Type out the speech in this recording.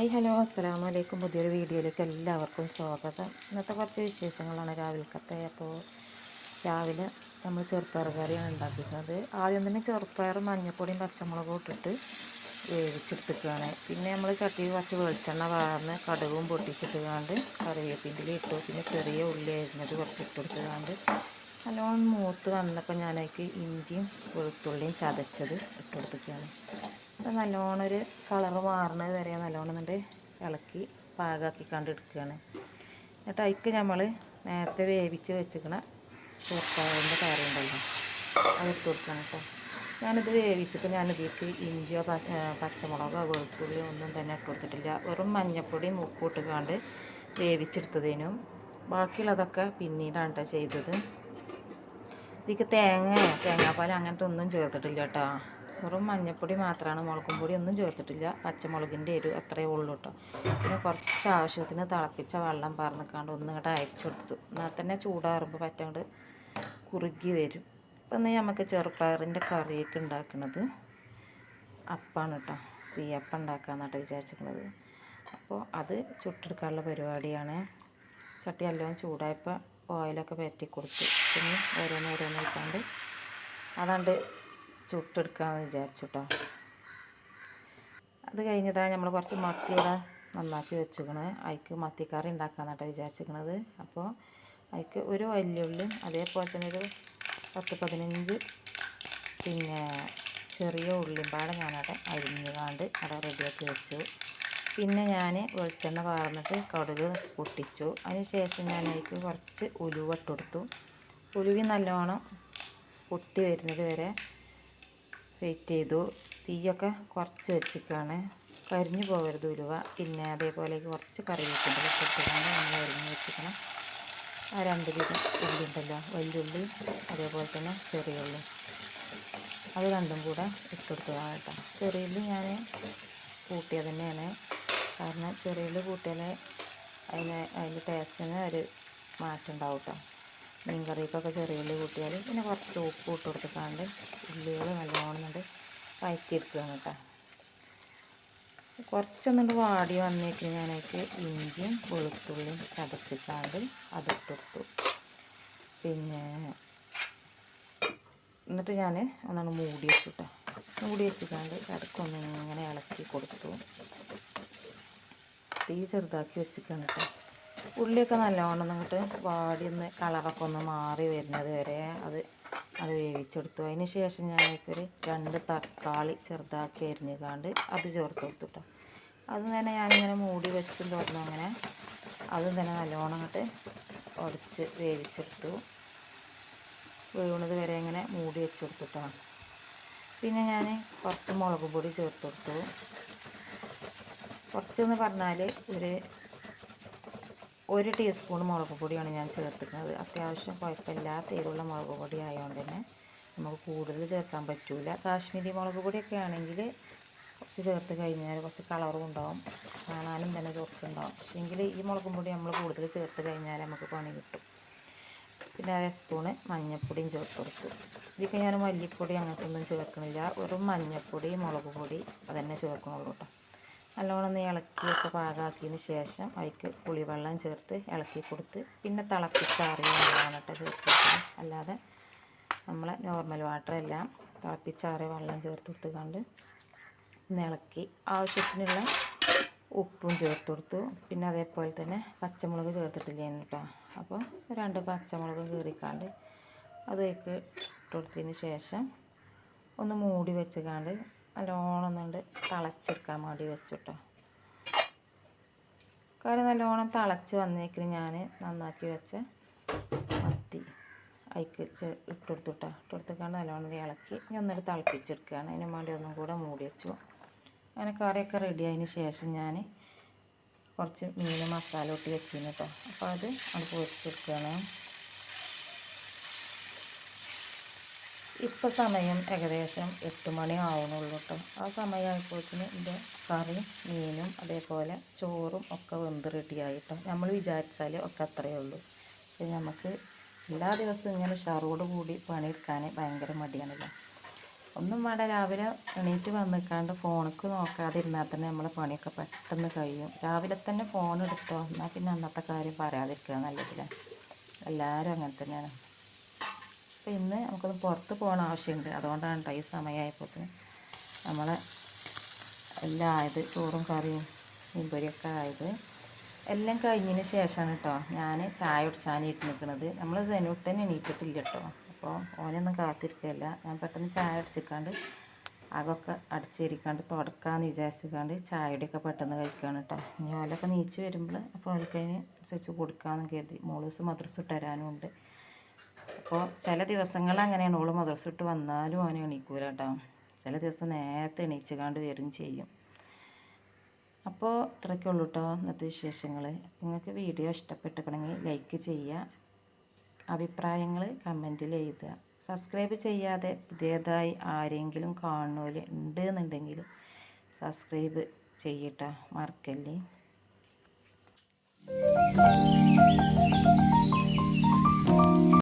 Hi hello അസ്സലാമു അലൈക്കും പുതിയൊരു വീഡിയോയിലേക്ക് എല്ലാവർക്കും സ്വാഗതം. ഇന്നത്തെ കുറച്ച് വിശേഷങ്ങളാണ് രാവിലത്തെ അപ്പോൾ രാവിലെ നമ്മൾ ചെറുപ്പയർ കറിയാണ് ഉണ്ടാക്കിയിരുന്നത്. ആദ്യം തന്നെ ചെറുപ്പയർ മഞ്ഞപ്പൊടിയും പച്ചമുളകും ഇട്ടിട്ട് വേവിച്ചെടുത്തിട്ടാണ്. പിന്നെ നമ്മൾ ചട്ടി കുറച്ച് വെളിച്ചെണ്ണ വാർന്ന് കടുകും പൊട്ടിച്ചിട്ടുകാണ്ട് കറിവേപ്പിന്റെ ഇട്ടു. പിന്നെ ചെറിയ ഉള്ളി അരിഞ്ഞത് കുറച്ച് ഇട്ടെടുത്തുകാണ്ട് നല്ലോണം മൂത്ത് വന്നപ്പോൾ ഞാനതിക്ക് ഇഞ്ചിയും വെളുത്തുള്ളിയും ചതച്ചത് ഇട്ടെടുത്തിട്ടാണ് അത് നല്ലോണം ഒരു കളറ് മാറുന്നത് വരെ നല്ലോണം എന്നിട്ട് ഇളക്കി പാകാക്കി കണ്ട് എടുക്കുകയാണ് എന്നിട്ട് അതിക്ക് നമ്മൾ നേരത്തെ വേവിച്ച് വെച്ചിക്കണ ചൂർക്കാവിന്റെ കറി ഉണ്ടല്ലോ അത് ഇട്ട് കൊടുക്കണം കേട്ടോ ഞാനിത് വേവിച്ചിട്ട് ഞാനിതിലേക്ക് ഇഞ്ചിയോ പച്ച പച്ചമുളകോ വെളുത്തുള്ളിയോ ഒന്നും തന്നെ ഇട്ട് കൊടുത്തിട്ടില്ല. വെറും മഞ്ഞപ്പൊടിയും ഉപ്പും ഇട്ടുകാണ്ട് വേവിച്ചെടുത്തതിനും ബാക്കിയുള്ളതൊക്കെ പിന്നീടാണ് കേട്ടോ ചെയ്തത്. ഇതിക്ക് തേങ്ങയോ തേങ്ങാപ്പാൽ അങ്ങനത്തെ ഒന്നും ചേർത്തിട്ടില്ല കേട്ടോ വെറും മഞ്ഞൾപ്പൊടി മാത്രമാണ് മുളകും പൊടി ഒന്നും ചേർത്തിട്ടില്ല. പച്ചമുളകിന്റെ ഒരു അത്രയേ ഉള്ളൂ കേട്ടോ പിന്നെ കുറച്ച് ആവശ്യത്തിന് തിളപ്പിച്ച വെള്ളം പറന്നിക്കാണ്ട് ഒന്നും ഇങ്ങോട്ട് അയച്ചെടുത്തു എന്നാൽ തന്നെ ചൂടാറുമ്പോൾ പറ്റാണ്ട് കുറുകി വരും. അപ്പം ഇന്ന് നമുക്ക് ചെറുപ്പയറിന്റെ കറിയൊക്കെ ഉണ്ടാക്കുന്നത് അപ്പാണ് കേട്ടോ സീ അപ്പം ഉണ്ടാക്കാമെന്നാട്ടോ വിചാരിച്ചിരിക്കുന്നത്. അപ്പോൾ അത് ചുട്ടെടുക്കാനുള്ള പരിപാടിയാണ്. ചട്ടി എല്ലാം ചൂടായപ്പോൾ ഓയിലൊക്കെ പറ്റി കൊടുത്തു. പിന്നെ ഓരോന്ന് ഓരോന്ന് വെക്കാണ്ട് അതാണ്ട് ചുട്ടെടുക്കാമെന്ന് വിചാരിച്ചു കേട്ടോ അത് കഴിഞ്ഞതാ നമ്മൾ കുറച്ച് മത്തി ഇവിടെ നന്നാക്കി വെച്ചിക്കണ്. അതിക്ക് മത്തിക്കറി ഉണ്ടാക്കാമെന്നാട്ടോ വിചാരിച്ചിരിക്കണത് അപ്പോൾ അതിക്ക് ഒരു വലിയുള്ളി അതേപോലെ തന്നെ ഒരു പത്ത് പതിനഞ്ച് പിന്നെ ചെറിയ ഉള്ളിയും പാടെ ഞാനവിടെ അരിഞ്ഞുകാണ്ട് അവിടെ റെഡിയാക്കി വെച്ചു. പിന്നെ ഞാൻ വെളിച്ചെണ്ണ പാർന്നിട്ട് കടുക് പൊട്ടിച്ചു. അതിന് ശേഷം ഞാൻ അതിലേക്ക് കുറച്ച് ഉലുവ ഉലുവി നല്ലോണം പൊട്ടി വരുന്നത് വരെ വെയിറ്റ് ചെയ്തു. തീയൊക്കെ കുറച്ച് വെച്ചിട്ടാണ് കരിഞ്ഞു പോകരുത് ഉലുവ. പിന്നെ അതേപോലെ കുറച്ച് കറി ഇട്ടിട്ടാണ് നമ്മൾ അരിഞ്ഞ് വെച്ചിരിക്കണം ആ രണ്ട് വിധം ഉള്ളി ഉണ്ടല്ലോ. വലിയുള്ളി അതേപോലെ തന്നെ ചെറിയ ഉള്ളി. അത് രണ്ടും കൂടെ ഇട്ടെടുത്തതാണ് കേട്ടോ. ചെറിയ ഉള്ളി ഞാൻ കൂട്ടിയത് തന്നെയാണ്. കാരണം ചെറിയ ഉള്ളി കൂട്ടിയാൽ അതിന് അതിന്റെ ടേസ്റ്റിന് ഒരു മാറ്റം ഉണ്ടാവും കേട്ടോ. മീൻ കറിക്കൊക്കെ ചെറിയ ഉള്ളി കൂട്ടിയാൽ പിന്നെ കുറച്ച് ഉപ്പ് ഇട്ട് കൊടുത്തിട്ടാണ്ട് ഉള്ളികൾ നല്ലോണം കൊണ്ട് വഴറ്റിയെടുക്കുകയാണ് കേട്ടോ. കുറച്ചൊന്നുകൊണ്ട് വാടി വന്നേക്കിന് ഞാനേക്ക് ഇഞ്ചിയും വെളുത്തുള്ളിയും ചതച്ചിട്ടാണ്ട് അതിട്ടെടുത്തു പിന്നെ എന്നിട്ട് ഞാൻ ഒന്നാണ് മൂടി വെച്ചു കേട്ടോ. മൂടി വെച്ചിട്ടാണ്ട് ഇടയ്ക്കൊന്ന് ഇങ്ങനെ ഇളക്കി കൊടുത്തു. തീ ചെറുതാക്കി വെച്ചിട്ടാണ് കേട്ടോ. ഉള്ളിയൊക്കെ നല്ലോണം എന്നിട്ട് വാടി ഒന്ന് കളറൊക്കെ ഒന്ന് മാറി വരുന്നത് വരെ അത് അത് വേവിച്ചെടുത്തു. അതിന് ശേഷം ഞാൻ ഒരു രണ്ട് തക്കാളി ചെറുതാക്കി അരിഞ്ഞുകാണ്ട് അത് ചേർത്ത് കൊടുത്തു കേട്ടോ അത് തന്നെ ഞാനിങ്ങനെ മൂടി വെച്ചും തുറന്നു അങ്ങനെ അതും തന്നെ നല്ലോണം അങ്ങോട്ട് ഉടച്ച് വേവിച്ചെടുത്തു. വീണത് വരെ ഇങ്ങനെ മൂടി വെച്ച് കൊടുത്തിട്ടോ. പിന്നെ ഞാൻ കുറച്ച് മുളക് പൊടി ചേർത്ത് കൊടുത്തു. കുറച്ചെന്ന് പറഞ്ഞാൽ ഒരു ഒരു ടീസ്പൂൺ മുളക് പൊടിയാണ് ഞാൻ ചേർത്തിരുന്നത്. അത്യാവശ്യം കുഴപ്പമില്ലാത്ത എരിവുള്ള മുളക് പൊടി ആയതുകൊണ്ട് തന്നെ നമുക്ക് കൂടുതൽ ചേർക്കാൻ പറ്റില്ല കാശ്മീരി മുളക് പൊടിയൊക്കെ ആണെങ്കിൽ കുറച്ച് ചേർത്ത് കഴിഞ്ഞാൽ കുറച്ച് കളറും ഉണ്ടാവും. കാണാനും തന്നെ ചൊറുക്കുണ്ടാവും പക്ഷേങ്കിൽ ഈ മുളകും പൊടി നമ്മൾ കൂടുതൽ ചേർത്ത് കഴിഞ്ഞാൽ നമുക്ക് പണി കിട്ടും. പിന്നെ അര സ്പൂണ് മഞ്ഞൾപ്പൊടിയും ചേർത്ത് കൊടുത്തു. ഇതൊക്കെ ഞാൻ മല്ലിപ്പൊടി അങ്ങനത്തെ ഒന്നും ചേർക്കുന്നില്ല വെറും മഞ്ഞൾപ്പൊടി മുളക് പൊടി അതന്നെ ചേർക്കണുള്ളൂ കേട്ടോ. നല്ലോണം ഒന്ന് ഇളക്കിയൊക്കെ പാകാക്കിയതിന് ശേഷം അതിക്ക് പുളിവെള്ളം ചേർത്ത് ഇളക്കി കൊടുത്ത് പിന്നെ തിളപ്പിച്ചാറിയ വെള്ളമാണ് കേട്ടോ ചേർത്ത് അല്ലാതെ നമ്മൾ നോർമൽ വാട്ടർ എല്ലാം തിളപ്പിച്ചാറിയ വെള്ളം ചേർത്ത് കൊടുത്തുകൊണ്ട് ഇളക്കി. ആവശ്യത്തിനുള്ള ഉപ്പും ചേർത്ത് കൊടുത്തു. പിന്നെ അതേപോലെ തന്നെ പച്ചമുളക് ചേർത്തിട്ടില്ല കേട്ടോ. അപ്പോൾ രണ്ട് പച്ചമുളക് കീറിക്കാണ്ട് അതിലേക്ക് ഇട്ട് കൊടുത്തതിന് ശേഷം ഒന്ന് മൂടി വെച്ചുകാണ്ട് നല്ലോണം ഒന്ന് തിളച്ചെടുക്കാൻ വേണ്ടി വെച്ചിട്ടോ. കാര്യം നല്ലോണം തിളച്ച് വന്നേക്കിന് ഞാൻ നന്നാക്കി വെച്ച മത്തി അയക്ക് ഇട്ട് കൊടുത്തു കേട്ടോ ഇട്ട് കൊടുത്തേക്കാണ്ട് നല്ലോണം ഇളക്കി ഇനി ഒന്നിട്ട് തിളപ്പിച്ചെടുക്കുകയാണ് അതിന് വേണ്ടി ഒന്നും കൂടെ മൂടി വെച്ചു. അങ്ങനെ കറിയൊക്കെ റെഡി ആയതിന് ശേഷം ഞാൻ കുറച്ച് മീൻ മസാല ഇട്ട് വെച്ചിരുന്നു കേട്ടോ അപ്പോൾ അത് അത് പൊരിച്ചെടുക്കുകയാണ് ഇപ്പോൾ സമയം ഏകദേശം എട്ട് മണി ആവണുള്ളൂ കേട്ടോ ആ സമയമായപ്പോഴത്തേന് എന്റെ കറിയും മീനും അതേപോലെ ചോറും ഒക്കെ വെന്ത് റെഡിയായിട്ടോ നമ്മൾ വിചാരിച്ചാൽ ഒക്കെ അത്രയേ ഉള്ളൂ. പക്ഷെ നമുക്ക് എല്ലാ ദിവസവും ഇങ്ങനെ ഉഷാറോട് കൂടി പണിയെടുക്കാൻ ഭയങ്കര മടിയാണല്ലോ. ഒന്നും വേണ്ട രാവിലെ എണീറ്റ് വന്നിക്കാണ്ട് ഫോണിക്ക് നോക്കാതിരുന്നാൽ തന്നെ നമ്മളെ പണിയൊക്കെ പെട്ടെന്ന് കഴിയും. രാവിലെ തന്നെ ഫോൺ എടുത്തോ എന്നാൽ പിന്നെ അന്നത്തെ കാര്യം പറയാതിരിക്കുക നല്ലതില്ല. എല്ലാവരും അങ്ങനെ തന്നെയാണ്. അപ്പോൾ ഇന്ന് നമുക്കൊന്ന് പുറത്ത് പോകണ ആവശ്യമുണ്ട്. അതുകൊണ്ടാണ് കേട്ടോ ഈ സമയമായപ്പോൾ നമ്മളെ എല്ലാം ആയത് ചോറും കറിയും മീൻപൊരിയൊക്കെ ആയത്. എല്ലാം കഴിഞ്ഞതിന് ശേഷമാണ് കേട്ടോ ഞാൻ ചായ കുടിച്ചാൻ ഇരുന്നിരിക്കുന്നത് നമ്മൾ സെനൂട്ടൻ എണീറ്റിട്ടില്ല കേട്ടോ അപ്പോൾ ഓനൊന്നും കാത്തിരിക്കുകയല്ല ഞാൻ പെട്ടെന്ന് ചായ അടിച്ചിക്കാണ്ട് അകൊക്കെ അടിച്ചിരിക്കാണ്ട് തുടക്കാന്ന് വിചാരിച്ചിക്കാണ്ട് ചായയുടെയൊക്കെ പെട്ടെന്ന് കഴിക്കുകയാണ് കേട്ടോ ഇനി ഓലൊക്കെ നീച്ച് വരുമ്പോൾ അപ്പോൾ ഓലക്കതിന് അനുസരിച്ച് കൊടുക്കാമെന്ന് കരുതി. മോളൂസ് മദ്രസ് ഇട്ടരാനും ഉണ്ട്. അപ്പോൾ ചില ദിവസങ്ങൾ അങ്ങനെയാണ്. ഓൾ മദ്രസ് ഇട്ട് വന്നാലും അവനെ എണീക്കൂല കേട്ടോ ചില ദിവസം നേരത്തെ എണീച്ചുകാണ്ട് വരും ചെയ്യും. അപ്പോൾ ഇത്രയൊക്കെ കേട്ടോ ഇന്നത്തെ വിശേഷങ്ങൾ നിങ്ങൾക്ക് വീഡിയോ ഇഷ്ടപ്പെട്ടിട്ടുണ്ടെങ്കിൽ ലൈക്ക് ചെയ്യുക അഭിപ്രായങ്ങൾ കമന്റിൽ എഴുതുക. സബ്സ്ക്രൈബ് ചെയ്യാതെ പുതിയതായി ആരെങ്കിലും കാണുന്നവർ ഉണ്ട് എന്നുണ്ടെങ്കിൽ സബ്സ്ക്രൈബ് ചെയ്യട്ടോ. മറക്കല്ലേ?